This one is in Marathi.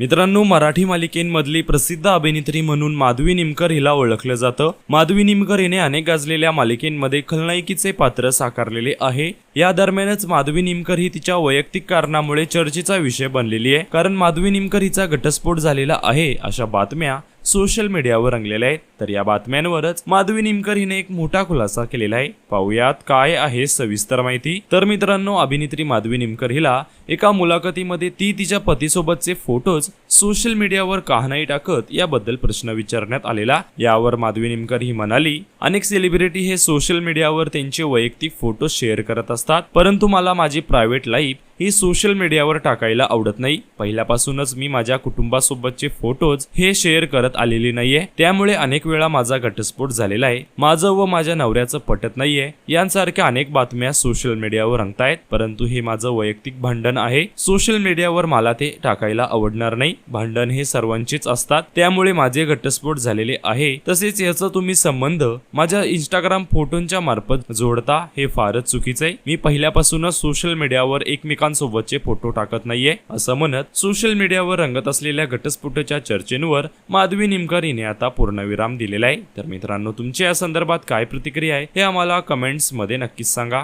मित्रांनो मराठी मालिकेंमधली प्रसिद्ध अभिनेत्री म्हणून माधवी निमकर हिला ओळखलं जातं. माधवी निमकर हिने अनेक गाजलेल्या मालिकेंमध्ये खलनायकीचे पात्र साकारलेले आहे. या दरम्यानच माधवी निमकर ही तिच्या वैयक्तिक कारणामुळे चर्चेचा विषय बनलेली आहे. कारण माधवी निमकर हिचा घटस्फोट झालेला आहे अशा बातम्या सोशल मीडियावर रंगलेल्या आहेत. तर या बातम्यांवरच माधवी निमकर हिने एक मोठा खुलासा केलेला आहे. पाहुयात काय आहे सविस्तर माहिती. तर मित्रांनो अभिनेत्री माधवी निमकर हिला एका मुलाखतीमध्ये ती तिच्या पतीसोबतचे फोटोज सोशल मीडियावर का नाही टाकत याबद्दल प्रश्न विचारण्यात आलेला. यावर माधवी निमकर ही म्हणाली अनेक सेलिब्रिटी हे सोशल मीडियावर त्यांचे वैयक्तिक फोटो शेअर करत असतात. परंतु मला माझी प्रायव्हेट लाईफ ही सोशल मीडियावर टाकायला आवडत नाही. पहिल्यापासूनच मी माझ्या कुटुंबासोबतचे फोटोज हे शेअर करत आलेली नाहीये. त्यामुळे अनेक वेळा माझा घटस्फोट झालेला आहे. माझं व माझ्या नवऱ्याचं पटत नाहीये. यांसारख्या अनेक बातम्या सोशल मीडियावर रंगतायत. परंतु हे माझं वैयक्तिक भांडण आहे. सोशल मीडियावर मला ते टाकायला आवडणार नाही. भांडण हे सर्वांचेच असतात. त्यामुळे माझे घटस्फोट झालेले आहे. तसेच याचा तुम्ही संबंध माझ्या इंस्टाग्राम फोटोंच्या मार्फत जोडता हे फारच चुकीचं आहे. मी पहिल्यापासूनच सोशल मीडियावर एकमेकांसोबतचे फोटो टाकत नाहीये असं म्हणत सोशल मीडियावर रंगत असलेल्या घटस्फोटाच्या चर्चेंवर माधवी निमकर हिने आता पूर्णविराम दिलेला आहे. तर मित्रांनो तुमच्या या संदर्भात काय प्रतिक्रिया आहे हे आम्हाला कमेंट्समध्ये नक्कीच सांगा.